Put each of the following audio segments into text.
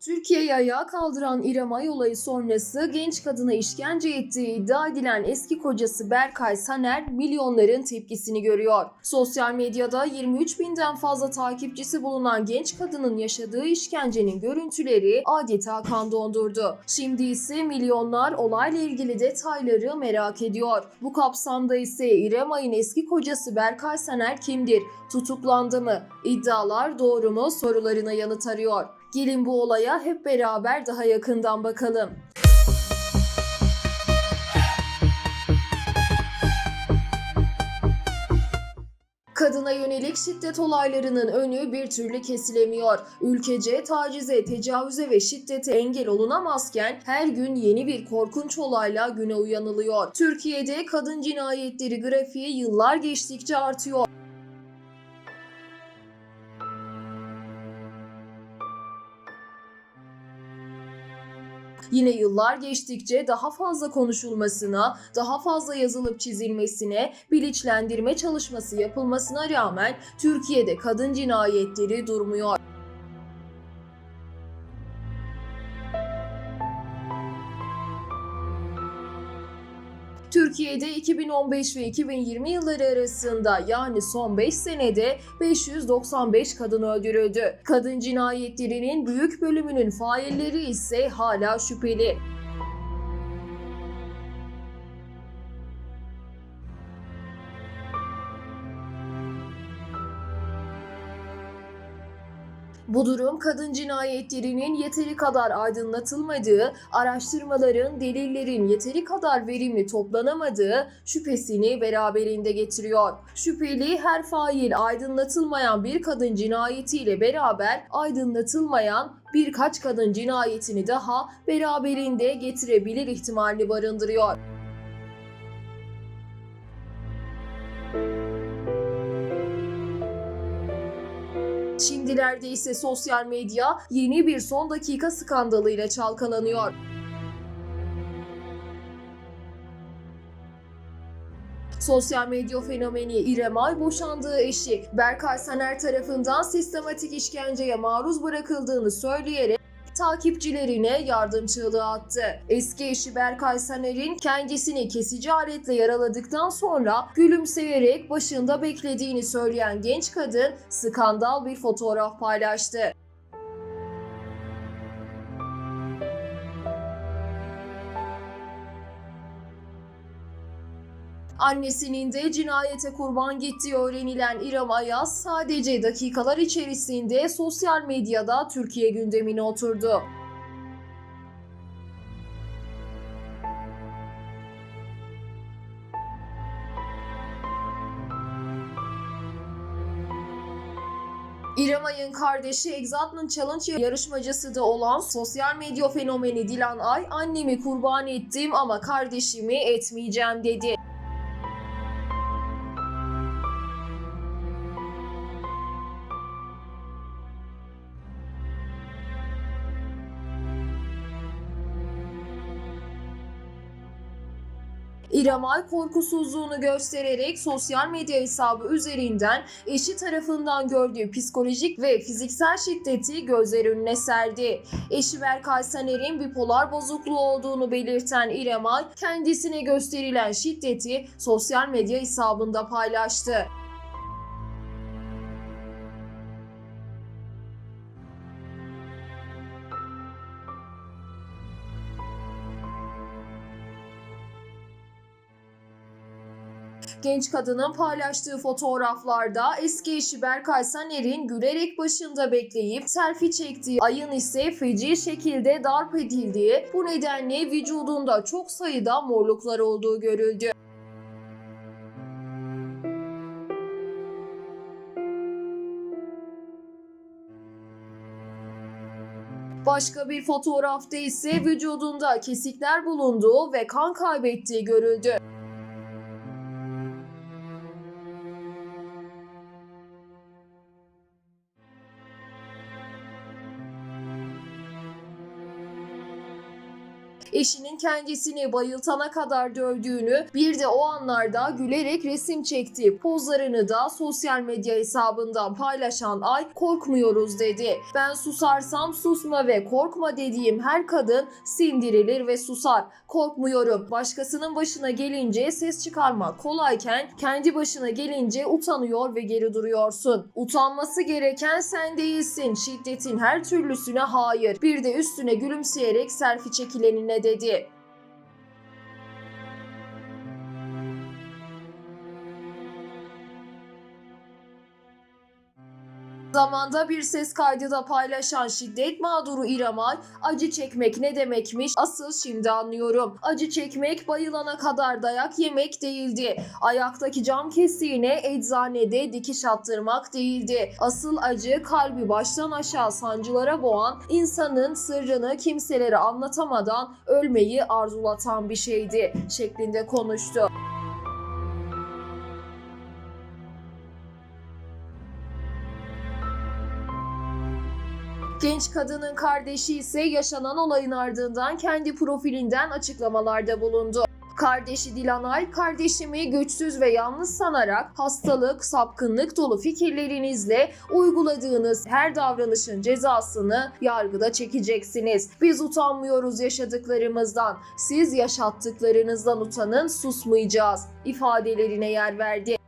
Türkiye'yi ayağa kaldıran İrem Ay olayı sonrası genç kadına işkence ettiği iddia edilen eski kocası Berkay Saner milyonların tepkisini görüyor. Sosyal medyada 23 binden fazla takipçisi bulunan genç kadının yaşadığı işkencenin görüntüleri adeta kan dondurdu. Şimdi ise milyonlar olayla ilgili detayları merak ediyor. Bu kapsamda ise İrem Ay'ın eski kocası Berkay Saner kimdir? Tutuklandı mı? İddialar doğru mu? Sorularına yanıt arıyor. Gelin bu olaya hep beraber daha yakından bakalım. Kadına yönelik şiddet olaylarının önü bir türlü kesilemiyor. Ülkece tacize, tecavüze ve şiddete engel olunamazken her gün yeni bir korkunç olayla güne uyanılıyor. Türkiye'de kadın cinayetleri grafiği yıllar geçtikçe artıyor. Yine yıllar geçtikçe daha fazla konuşulmasına, daha fazla yazılıp çizilmesine, bilinçlendirme çalışması yapılmasına rağmen Türkiye'de kadın cinayetleri durmuyor. Türkiye'de 2015 ve 2020 yılları arasında yani son 5 senede 595 kadın öldürüldü. Kadın cinayetlerinin büyük bölümünün failleri ise hala şüpheli. Bu durum kadın cinayetlerinin yeteri kadar aydınlatılmadığı, araştırmaların, delillerin yeteri kadar verimli toplanamadığı şüphesini beraberinde getiriyor. Şüpheli her fail aydınlatılmayan bir kadın cinayetiyle beraber aydınlatılmayan birkaç kadın cinayetini daha beraberinde getirebilir ihtimali barındırıyor. Şimdilerde ise sosyal medya yeni bir son dakika skandalıyla çalkalanıyor. Sosyal medya fenomeni İrem Ay boşandığı eşi Berkay Saner tarafından sistematik işkenceye maruz bırakıldığını söyleyerek takipçilerine yardım attı. Eski eşi Berkay Saner'in kendisini kesici aletle yaraladıktan sonra gülümseyerek başında beklediğini söyleyen genç kadın skandal bir fotoğraf paylaştı. Annesinin de cinayete kurban gittiği öğrenilen İrem Ayaz sadece dakikalar içerisinde sosyal medyada Türkiye gündemine oturdu. İrem Ay'ın kardeşi Excitement Challenge yarışmacısı da olan sosyal medya fenomeni Dilan Ay, annemi kurban ettim ama kardeşimi etmeyeceğim dedi. İrem Ay korkusuzluğunu göstererek sosyal medya hesabı üzerinden eşi tarafından gördüğü psikolojik ve fiziksel şiddeti gözler önüne serdi. Eşi Berkay Saner'in bipolar bozukluğu olduğunu belirten İrem Ay kendisine gösterilen şiddeti sosyal medya hesabında paylaştı. Genç kadının paylaştığı fotoğraflarda eski eşi Berkay Saner'in gülerek başında bekleyip selfie çektiği ayın ise feci şekilde darp edildiği, bu nedenle vücudunda çok sayıda morluklar olduğu görüldü. Başka bir fotoğrafta ise vücudunda kesikler bulunduğu ve kan kaybettiği görüldü. Eşinin kendisini bayıltana kadar dövdüğünü bir de o anlarda gülerek resim çekti. Pozlarını da sosyal medya hesabından paylaşan Ay korkmuyoruz dedi. Ben susarsam susma ve korkma dediğim her kadın sindirilir ve susar. Korkmuyorum. Başkasının başına gelince ses çıkarmak kolayken kendi başına gelince utanıyor ve geri duruyorsun. Utanması gereken sen değilsin. Şiddetin her türlüsüne hayır. Bir de üstüne gülümseyerek selfie çekilenine dedi. Zamanda bir ses kaydı da paylaşan şiddet mağduru İramay, acı çekmek ne demekmiş asıl şimdi anlıyorum. Acı çekmek bayılana kadar dayak yemek değildi. Ayaktaki cam kestiğine eczanede dikiş attırmak değildi. Asıl acı kalbi baştan aşağı sancılara boğan, insanın sırrını kimselere anlatamadan ölmeyi arzulatan bir şeydi şeklinde konuştu. Genç kadının kardeşi ise yaşanan olayın ardından kendi profilinden açıklamalarda bulundu. Kardeşi Dilanay, kardeşimi güçsüz ve yalnız sanarak hastalık, sapkınlık dolu fikirlerinizle uyguladığınız her davranışın cezasını yargıda çekeceksiniz. Biz utanmıyoruz yaşadıklarımızdan. Siz yaşattıklarınızdan utanın, susmayacağız ifadelerine yer verdi.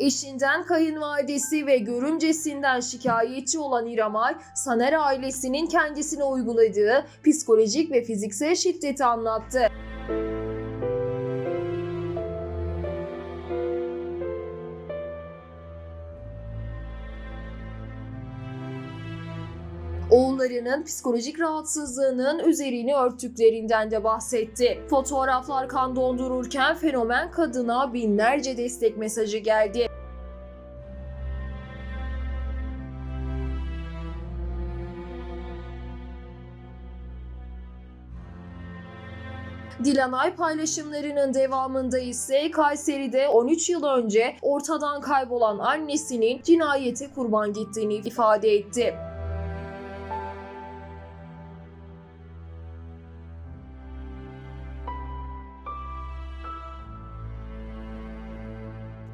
Eşinden kayınvalidesi ve görümcesinden şikayetçi olan İramay, Saner ailesinin kendisine uyguladığı psikolojik ve fiziksel şiddeti anlattı. Oğullarının psikolojik rahatsızlığının üzerini örttüklerinden de bahsetti. Fotoğraflar kan dondururken fenomen kadına binlerce destek mesajı geldi. Dilanay paylaşımlarının devamında ise Kayseri'de 13 yıl önce ortadan kaybolan annesinin cinayete kurban gittiğini ifade etti.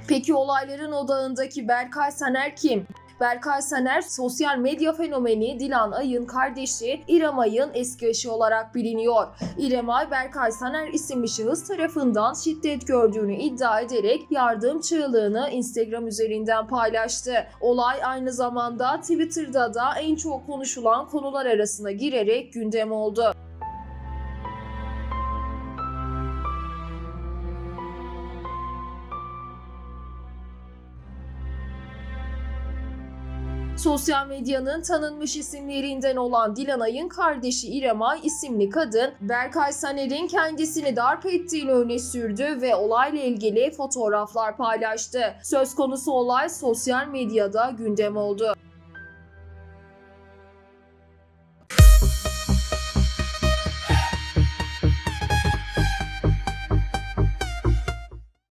Peki olayların odağındaki Berkay Saner kim? Berkay Saner sosyal medya fenomeni Dilan Ay'ın kardeşi İrem Ay'ın eski eşi olarak biliniyor. İrem Ay Berkay Saner isimli şahıs tarafından şiddet gördüğünü iddia ederek yardım çığlığını Instagram üzerinden paylaştı. Olay aynı zamanda Twitter'da da en çok konuşulan konular arasına girerek gündem oldu. Sosyal medyanın tanınmış isimlerinden olan Dilanay'ın kardeşi İrem Ay isimli kadın Berkay Saner'in kendisini darp ettiğini öne sürdü ve olayla ilgili fotoğraflar paylaştı. Söz konusu olay sosyal medyada gündem oldu.